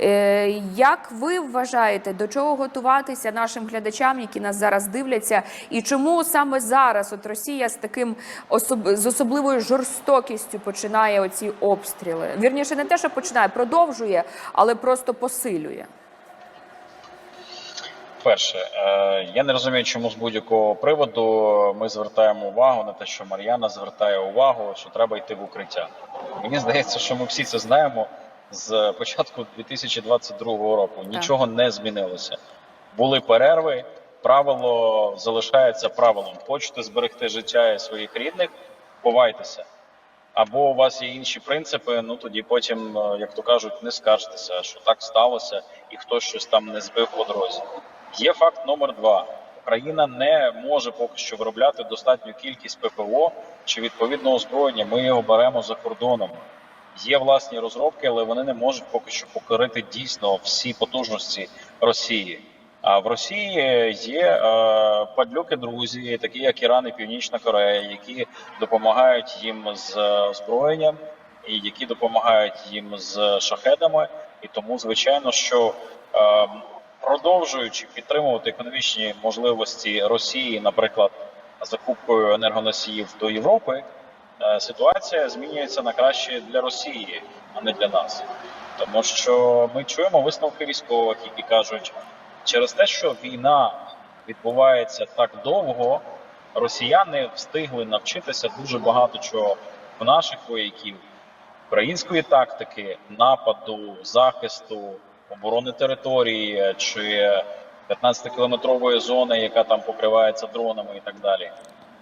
Е, Як ви вважаєте, до чого готуватися нашим глядачам, які нас зараз дивляться, і чому саме зараз от Росія з таким особ... з особливою жорстокістю починає оці обстріли? Вірніше, не те, що починає, продовжує, але просто посилює. Перше, е, я не розумію, чому з будь-якого приводу ми звертаємо увагу на те, що Мар'яна звертає увагу, що треба йти в укриття. Мені здається, що ми всі це знаємо з початку 2022 року. Нічого не змінилося. Були перерви, правило залишається правилом. Хочете зберегти життя і своїх рідних, ховайтеся. Або у вас є інші принципи, ну тоді потім, е, як то кажуть, не скаржтеся, що так сталося, і хтось щось там не збив по дорозі. Є факт номер два: Україна не може поки що виробляти достатню кількість ППО чи відповідного озброєння. Ми його беремо за кордоном. Є власні розробки, але вони не можуть поки що покорити дійсно всі потужності Росії. А в Росії є е, падлюки друзі, такі як Іран і Північна Корея, які допомагають їм з озброєнням і які допомагають їм з шахедами. І тому, звичайно, що е, продовжуючи підтримувати економічні можливості Росії, наприклад, закупкою енергоносіїв до Європи, е, ситуація змінюється на краще для Росії, а не для нас. Тому що ми чуємо висновки військових, які кажуть, через те, що війна відбувається так довго, росіяни встигли навчитися дуже багато чого в наших вояків, української тактики, нападу, захисту, оборони території чи 15-кілометрової зони, яка там покривається дронами і так далі.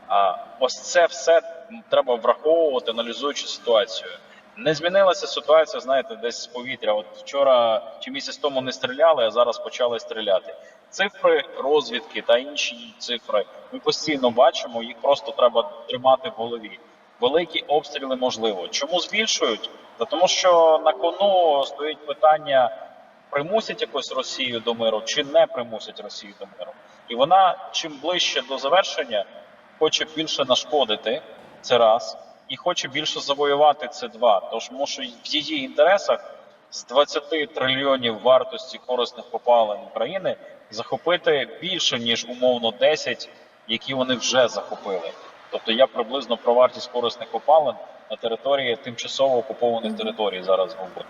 А ось це все треба враховувати, аналізуючи ситуацію. Не змінилася ситуація, знаєте, десь з повітря. От вчора чи місяць тому не стріляли, а зараз почали стріляти. Цифри розвідки та інші цифри ми постійно бачимо. Їх просто треба тримати в голові. Великі обстріли можливо. Чому збільшують? Та тому, що на кону стоїть питання: примусять якось Росію до миру чи не примусять Росію до миру. І вона чим ближче до завершення хоче більше нашкодити це раз, і хоче більше завоювати це два. Тож мушу що в її інтересах з 20 трильйонів вартості корисних попалень України захопити більше ніж умовно 10, які вони вже захопили. Тобто я приблизно про вартість корисних опалень на території тимчасово окупованих територій зараз говорю.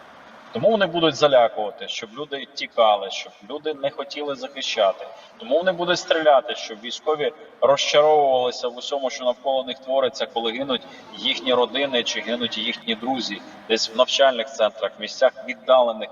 Тому вони будуть залякувати, щоб люди тікали, щоб люди не хотіли захищати. Тому вони будуть стріляти, щоб військові розчаровувалися в усьому, що навколо них твориться, коли гинуть їхні родини чи гинуть їхні друзі, десь в навчальних центрах, місцях віддалених